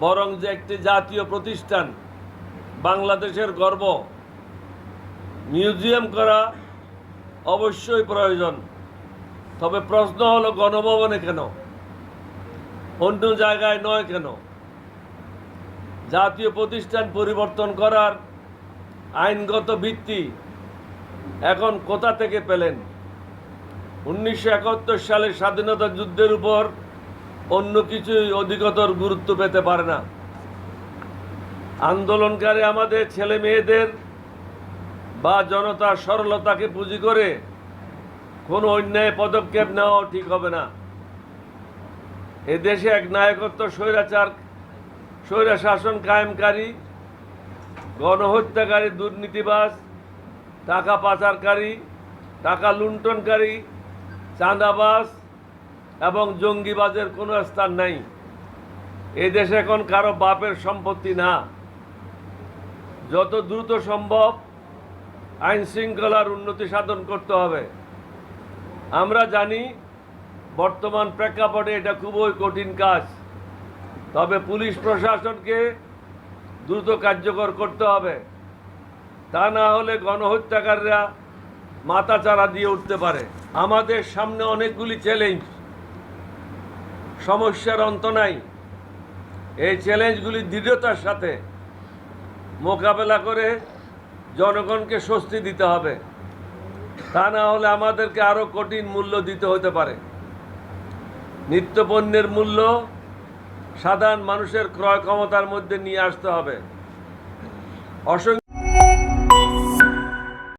বরং যে একটি জাতীয় প্রতিষ্ঠান, বাংলাদেশের গর্ব, মিউজিয়াম করা অবশ্যই প্রয়োজন। তবে প্রশ্ন হলো, গণভবনে কেন? অন্য জায়গায় নয় কেন? জাতীয় প্রতিষ্ঠান পরিবর্তন করার আইনগত ভিত্তি এখন কোথা থেকে পেলেন? উনিশশো সালের স্বাধীনতা যুদ্ধের উপর অন্য কিছুই অধিকতর গুরুত্ব পেতে পারে না। আন্দোলনকারী আমাদের ছেলে মেয়েদের বা জনতার সরলতাকে পুঁজি করে কোনো অন্যায় পদক্ষেপ নেওয়াও ঠিক হবে না। এদেশে এক নায়কত্ব স্বৈরাচার স্বৈরা শাসন কায়েমকারী, গণহত্যাকারী, দুর্নীতিবাজ, টাকা পাচারকারী, টাকা লুণ্ঠনকারী, চাঁদাবাজ এবং জঙ্গিবাজের কোনো স্থান নাই। এই দেশে এখন কারও বাপের সম্পত্তি না। যত দ্রুত সম্ভব আইন শৃঙ্খলার উন্নতি সাধন করতে হবে। আমরা জানি, বর্তমান প্রেক্ষাপটে এটা খুবই কঠিন কাজ। তবে পুলিশ প্রশাসনকে দ্রুত কার্যকর করতে হবে। তা না হলে গণহত্যাকারীরা মাথা চারা দিয়ে উঠতে পারে। আমাদের সামনে অনেকগুলি চ্যালেঞ্জ সমস্যার অন্ত নাই। এই চ্যালেঞ্জগুলি দৃঢ়তার সাথে মোকাবেলা করে জনগণকে স্বস্তি দিতে হবে। তা না হলে আমাদেরকে আরও কঠিন মূল্য দিতে হতে পারে। নিত্যপণ্যের মূল্য সাধারণ মানুষের ক্রয় ক্ষমতার মধ্যে নিয়ে আসতে হবে। অসংখ্য